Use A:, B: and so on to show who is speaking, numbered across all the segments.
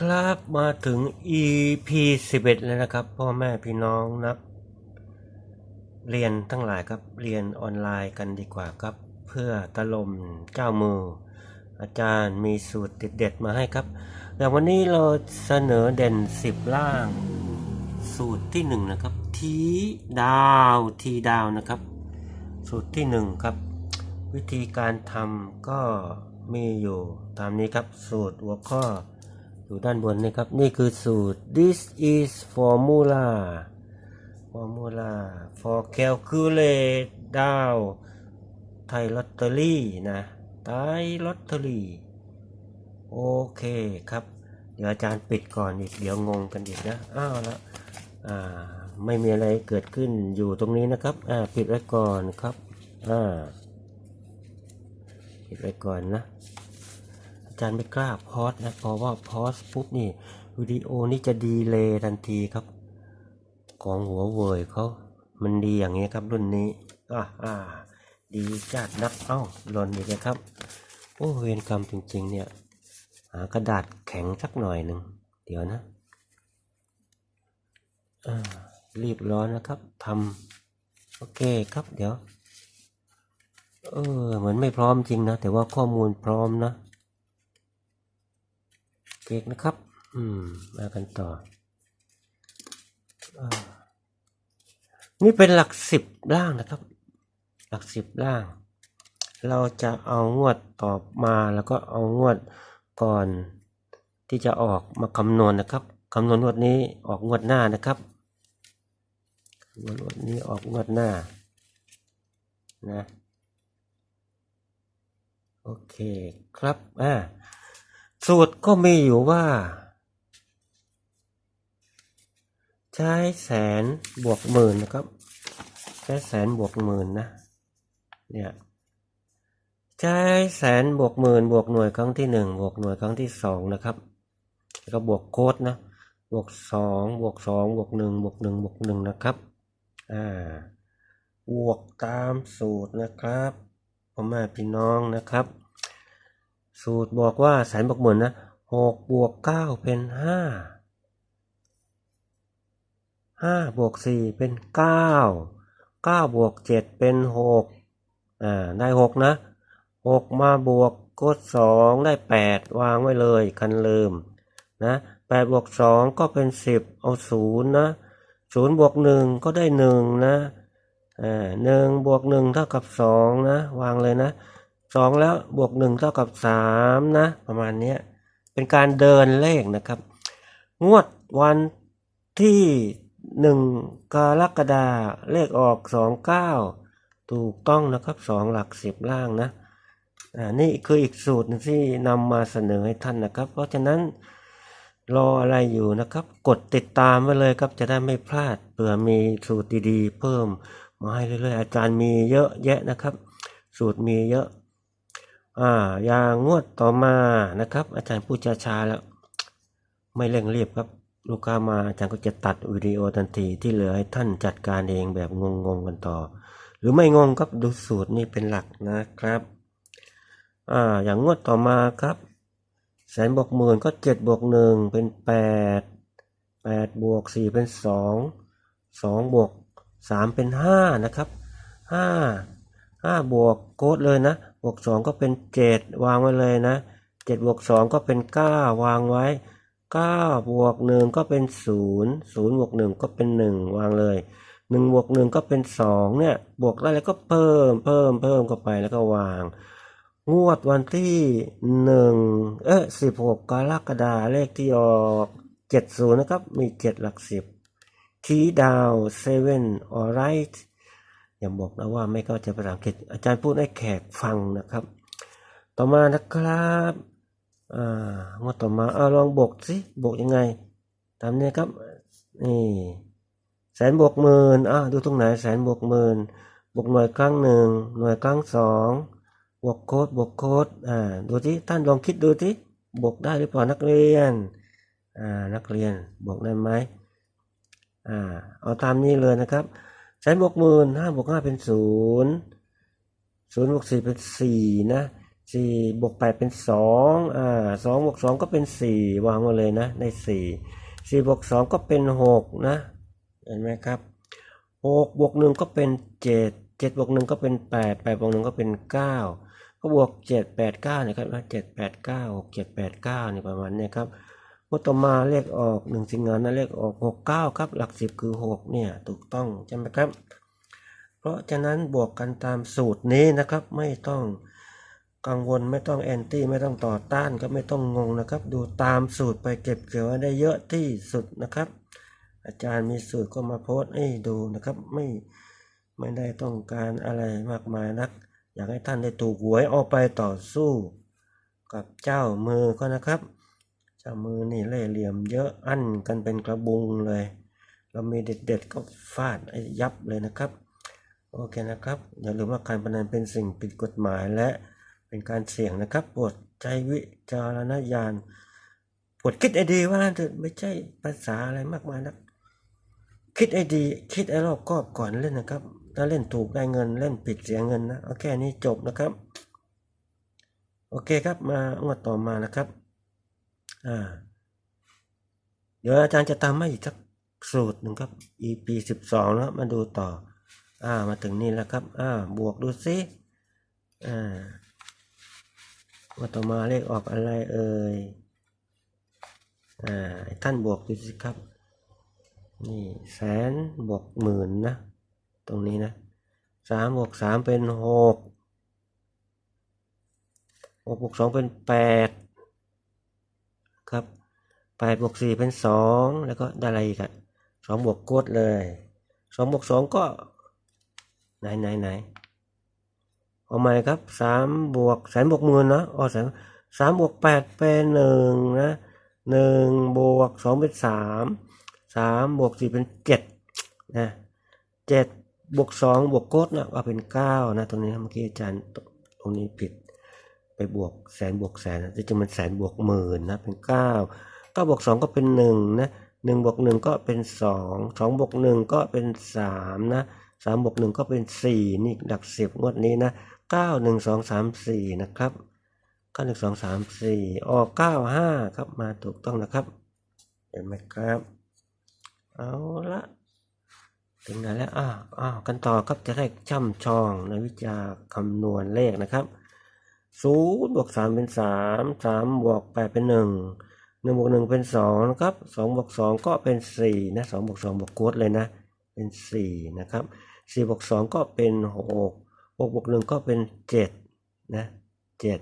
A: ครับมาถึง EP 11 แล้วนะครับ พ่อแม่พี่น้องนัก เรียนทั้งหลายครับเรียนออนไลน์กันดีกว่าครับ เพื่อตะลมเจ้ามือ อาจารย์มีสูตรเด็ดๆมาให้ครับอย่างวันนี้เราเสนอเด่น 10 ล่าง สูตรที่ 1 นะครับ ทีดาวทีดาวนะครับ สูตรที่ 1 ครับ วิธีการทำก็มีอยู่ตามนี้ครับสูตรหัวข้อ อยู่ด้านบนนี่ครับ นี่คือสูตร this is formula formula for calculate down ไทยลอตเตอรี่นะไทยลอตเตอรี่โอเคครับ เดี๋ยวอาจารย์ปิดก่อนอีก เดี๋ยวงงกันอีกนะ อ้าวแล้วอ่า ไม่มีอะไรเกิดขึ้นอยู่ตรงนี้นะครับ อ่า ปิดไว้ก่อนครับ อ่า ปิดไว้ก่อนนะ จารย์ไม่กล้าพอสนะ เพราะว่าพอสปุ๊บนี่วิดีโอนี่จะดีเลยทันทีครับ ของหัวเว่ยเขามันดีอย่างนี้ครับรุ่นนี้อ่าอ่าดีจัดนักเอ้าหล่นอีกแล้วครับ โอ้เวรกรรมจริงๆ เนี่ยหากระดาษแข็งสักหน่อยหนึ่งเดี๋ยวนะอ่ารีบร้อนนะครับทำโอเคครับเดี๋ยวเออเหมือนไม่พร้อมจริงนะ แต่ว่าข้อมูลพร้อมนะ เก๊กนะครับ อืม มากันต่ออนี่เป็นหลักสิบล่างนะครับ หลักสิบล่าง เราจะเอางวดต่อมาแล้วก็เอางวดก่อนที่จะออกมาคำนวณนะครับคำนวณงวดนี้ออกงวดหน้านะครับคำนวณงวดนี้ออกงวดหน้านะโอเคครับอ่า สูตรก็มีอยู่ว่า ใช้แสนบวกหมื่นนะครับ ใช้แสนบวกหมื่นนะเนี่ยใช้แสนบวกหมื่นบวกหน่วยครั้งที่หนึ่งบวกหน่วยครั้งที่สองนะครับแล้วก็บวกโค้ดนะบวกสองบวกสองบวกหนึ่งบวกหนึ่งบวกหนึ่งนะครับอ่าบวกตามสูตรนะครับพ่อแม่พี่น้องนะครับ สูตรบอกว่าแสนบวกหมื่นนะหกบวกเก้าเป็นห้าห้าบวกสี่เป็นเก้าเก้าบวกเจ็ดเป็นหกอ่าได้หกนะหกมาบวกกดสองได้แปดวางไว้เลยคันลืมนะแปดบวกสองก็เป็นสิบเอาศูนย์นะศูนย์บวกหนึ่งก็ได้หนึ่งนะอ่าหนึ่งบวกหนึ่งเท่ากับสองนะวางเลยนะ สองแล้วบวกหนึ่งเท่ากับสามนะประมาณนี้เป็นการเดินเลขนะครับ งวดวันที่หนึ่งกรกฎาเลขออกสองเก้าถูกต้องนะครับสองหลักสิบล่างนะอ่านี่คืออีกสูตรที่นำมาเสนอให้ท่านนะครับ เพราะฉะนั้นรออะไรอยู่นะครับ กดติดตามไว้เลยครับจะได้ไม่พลาดเผื่อมีสูตรดีๆ เพิ่มมาให้เรื่อยๆ อาจารย์มีเยอะแยะนะครับ สูตรมีเยอะ อ่าอย่างงวดต่อมานะครับ อาจารย์พูดช้าๆแล้ว ไม่เร่งรีบครับ ลูกค้ามาอาจารย์ก็จะตัดวิดีโอทันทีที่เหลือให้ท่านจัดการเองแบบงงๆกันต่อ หรือไม่งงครับดูสูตรนี่เป็นหลักนะครับอ่าอย่างงวดต่อมาครับแสนบวกหมื่นก็เจ็ดบวกหนึ่งเป็นแปดแปดบวกสี่เป็นสองสองบวกสามเป็นห้านะครับห้าห้าบวกโค้ดเลยนะ วกสองก็เป็นเจ็ดวางไว้เลยนะเจ็ดบวกสองก็เป็นเก้าวางไว้เก้าบวกหนึ่งก็เป็นศูนย์ศูนย์บวกหนึ่งก็เป็นหนึ่งวางเลยหนึ่งบวกหนึ่งก็เป็นสองเนี่ยบวกได้แล้วก็เพิ่มเพิ่มเพิ่มเข้าไปแล้วก็วาง งวดวันที่หนึ่งเอ๊ะสิบหกกรกฎาเลขที่ออกเจ็ดศูนย์นะครับมีเจ็ดหลักสิบคีดาวเซเว่นออไรท์ อย่าบอกนะว่าไม่เข้าใจภาษาอังกฤษอาจารย์พูดให้แขกฟังนะครับ ต่อมานะครับอ่างวดต่อมาเอาลองบวกสิบวกยังไงตามนี้ครับนี่แสนบวกหมื่นอะดูตรงไหนแสนบวกหมื่นบวกหน่วยครั้งหนึ่งหน่วยครั้งสองบวกโค้ดบวกโค้ดอ่าดูที่ท่านลองคิดดูที่บวกได้หรือเปล่านักเรียนอ่านักเรียนบวกได้ไหมอ่าเอาตามนี้เลยนะครับ แสนบวกหมื่นห้าบวกห้าเป็นศูนย์ศูนย์บวกสี่เป็นสี่นะสี่บวกแปดเป็นสองอ่าสองบวกสองก็เป็นสี่วางมาเลยนะได้สี่สี่บวกสองก็เป็นหกนะเห็นไหมครับหกบวกหนึ่งก็เป็นเจ็ดเจ็ดบวกหนึ่งก็เป็นแปดแปดบวกหนึ่งก็เป็นเก้าก็บวกเจ็ดแปดเก้าเนี่ยครับเจ็ดแปดเก้าหกเจ็ดแปดเก้าเนี่ยประมาณเนี้ครับ เมื่อต่อมาเลขออกหนึ่งสิงหานะเลขออกหกเก้าครับ หลักสิบคือหกเนี่ยถูกต้องใช่ไหมครับ เพราะฉะนั้นบวกกันตามสูตรนี้นะครับ ไม่ต้องกังวลไม่ต้องแอนตี้ไม่ต้องต่อต้านก็ไม่ต้องงงนะครับ ดูตามสูตรไปเก็บเกี่ยวได้เยอะที่สุดนะครับ อาจารย์มีสูตรก็มาโพสต์ให้ดูนะครับไม่ไม่ได้ต้องการอะไรมากมายนัก อยากให้ท่านได้ถูกหวยเอาไปต่อสู้ กับเจ้ามือก็นะครับ จ้ามือนี่เล่เหลี่ยมเยอะอั้นกันเป็นกระบุงเลย เรามีเด็ดๆก็ฟาดยับเลยนะครับ โอเคนะครับ อย่าลืมว่าการพนันเป็นสิ่งผิดกฎหมายและเป็นการเสี่ยงนะครับโปรดใจวิจารณญาณโปรดคิดไอเดียว่านั่นเถอะไม่ใช่ภาษาอะไรมากมายนักคิดไอดีคิดไอรอบคอบก่อนเล่นนะครับ ถ้าเล่นถูกได้เงินเล่นผิดเสียเงินนะเอาแค่นี้จบนะครับ โอเคครับมางวดต่อมานะครับ อ่าเดี๋ยวอาจารย์จะตามมาอีกสักสูตรหนึ่งครับ EP สิบสองแล้วมาดูต่อ อ่า มาถึงนี่แล้วครับ อ่า บวกดูซิอ่าว่าต่อมาเลขออกอะไรเอ่ย อ่า ท่านบวกดูสิครับ นี่แสนบวกหมื่นนะ ตรงนี้นะสามบวกสามเป็นหกหกบวกสองเป็นแปด ครับแปดบวกสี่เป็นสองแล้วก็ได้อะไรอีกอะสองบวกกดเลยสองบวกสองก็ ไหนไหนไหนเอาใหม่ครับสามบวกแสนบวกหมื่นนะอ๋อแสนสามบวกแปดเป็นหนึ่งนะหนึ่งบวกสองเป็นสามสามบวกสี่เป็นเจ็ดนะเจ็ดบวกสองบวกกดนะเอาเป็นเก้านะตรงนี้เมื่อกี้อาจารย์ตรงนี้ผิด ไปบวกแสนบวกแสนนะจะมันแสนบวกหมื่นนะเป็นเก้าเก้าบวกสองก็เป็นหนึ่งนะหนึ่งบวกหนึ่งก็เป็นสองสองบวกหนึ่งก็เป็นสามนะสามบวกหนึ่งก็เป็นสี่นี่หลักสิบงวดนี้นะเก้าหนึ่งสองสามสี่นะครับเก้าหนึ่งสองสามสี่ออกเก้าห้าครับมาถูกต้องนะครับเห็นไหมครับ เอาละถึงไหนแล้วอ้าวอ้าวกันต่อครับจะได้ช่ำชองในวิชาคำนวณเลขนะครับ ศูนย์บวกสามเป็นสามสามบวกแปดเป็นหนึ่งหนึ่งบวกหนึ่งเป็นสองนะครับสองบวกสองก็เป็นสี่นะสองบวกสองบวกกดเลยนะ เป็นสี่นะครับสี่บวกสองก็เป็นหกหกบวกหนึ่งก็เป็นเจ็ดนะเจ็ด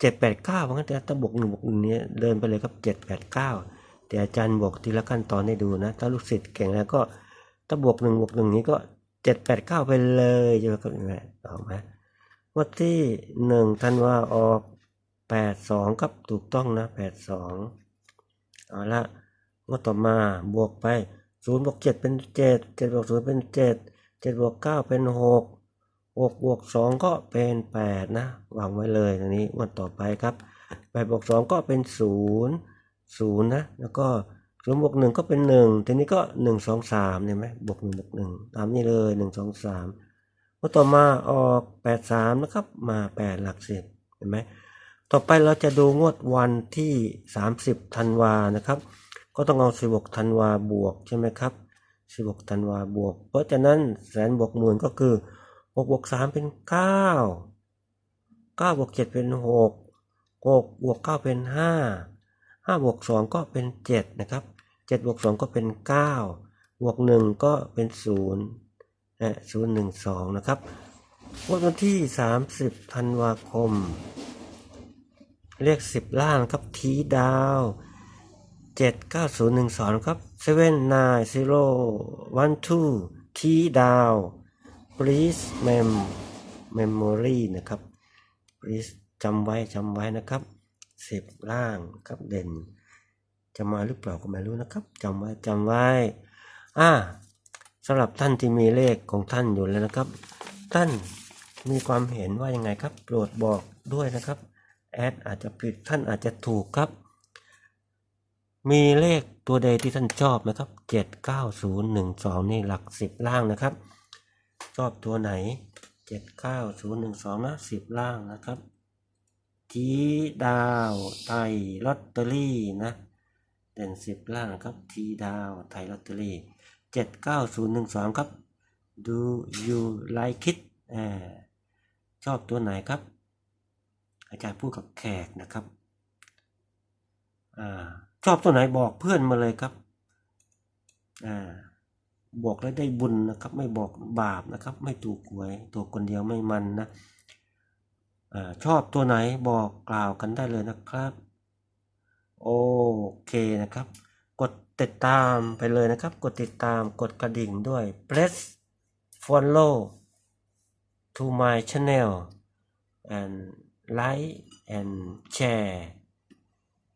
A: เจ็ดแปดเก้าเพราะงั้นแต่ถ้าบวกหนึ่งบวกหนึ่งเนี้ยเดินไปเลยครับเจ็ดแปดเก้าแต่อาจารย์บอกทีละขั้นตอนให้ดูนะ ถ้าลูกศิษย์เก่งแล้วก็ถ้าบวกหนึ่งบวกหนึ่งนี้ก็เจ็ดแปดเก้าไปเลยใช่ไหมครับนี่แหละออกไหมง วดที่หนึ่งธันวาออกแปดสองครับถูกต้องนะแปดสองเอาละงวดต่อมาบวกไปศูนย์บวกเจ็ดเป็นเจ็ดเจ็ดบวกศูนย์เป็นเจ็ดเจ็ดบวกเก้าเป็นหกหกบวกสองก็เป็นแปดนะวางไว้เลยตรงนี้งวดต่อไปครับแปดบวกสองก็เป็นศูนย์ศูนย์นะแล้วก็ศูนย์บวกหนึ่งก็เป็นหนึ่งทีนี้ก็หนึ่งสองสามเห็นไหมบวกหนึ่งบวกหนึ่งตามนี้เลยหนึ่งสองสาม งวต่อมาออกแปดสามนะครับ มาแปดหลักสิบเห็นไหม ต่อไปเราจะดูงวดวันที่สามสิบธันวานะครับ ก็ต้องเอาสิบกธันวาบวกใช่ไหมครับสิบกธันวาบวก เพราะฉะนั้นแสนบวกหมื่นก็คือหกบวกสามเป็นเก้าเก้าบวกเจ็ดเป็นหกหกบวกเก้าเป็นห้าห้าบวกสองก็เป็นเจ็ดนะครับเจ็ดบวกสองก็เป็นเก้าบวกหนึ่งก็เป็นศูนย์ ศูนย์หนึ่งสองนะครับวดวันที่สามสิบธันวาคม เลขสิบล่างครับทีดาวเจ็ดเก้าศูนย์หนึ่งสองครับเซเว่นนายซีโร่วันทูทีดาว please mem memory นะครับ please จำไว้จำไว้นะครับสิบล่างครับเด่น จะมาหรือเปล่าก็ไม่รู้นะครับจำไว้จำไว้ อ่า สำหรับท่านที่มีเลขของท่านอยู่แล้วนะครับ ท่านมีความเห็นว่ายังไงครับ โปรดบอกด้วยนะครับแอดอาจจะผิดท่านอาจจะถูกครับ มีเลขตัวใดที่ท่านชอบนะครับเจ็ดเก้าศูนย์หนึ่งสองนี่หลักสิบล่างนะครับ ชอบตัวไหนเจ็ดเก้าศูนย์หนึ่งสองนะสิบล่างนะครับทีดาวไทยลอตเตอรี่นะเด่นสิบล่างครับทีดาวไทยลอตเตอรี่ เจ็ดเก้าศูนย์หนึ่งสองครับ do you like it อชอบตัวไหนครับ อาจารย์พูดกับแขกนะครับอชอบตัวไหนบอกเพื่อนมาเลยครับอบอกแล้วได้บุญนะครับ ไม่บอกบาปนะครับ ไม่ถูกหวยตัวคนเดียวไม่มันนะอชอบตัวไหนบอกกล่าวกันได้เลยนะครับ โอเคนะครับ ติดตามไปเลยนะครับ กดติดตามกดกระดิ่งด้วย press follow to my channel and like and share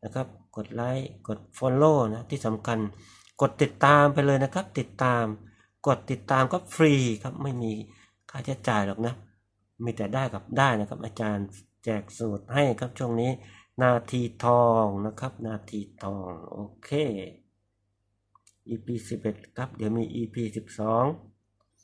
A: นะครับ กดไลค์กด follow นะที่สำคัญกดติดตามไปเลยนะครับ ติดตามกดติดตามก็ฟรีครับไม่มีค่าใช้จ่ายหรอกนะ มีแต่ได้กับได้นะครับ อาจารย์แจกสูตรให้ครับช่วงนี้ นาทีทองนะครับ นาทีทอง โอเค EP 11 ครับ เดี๋ยวมี EP 12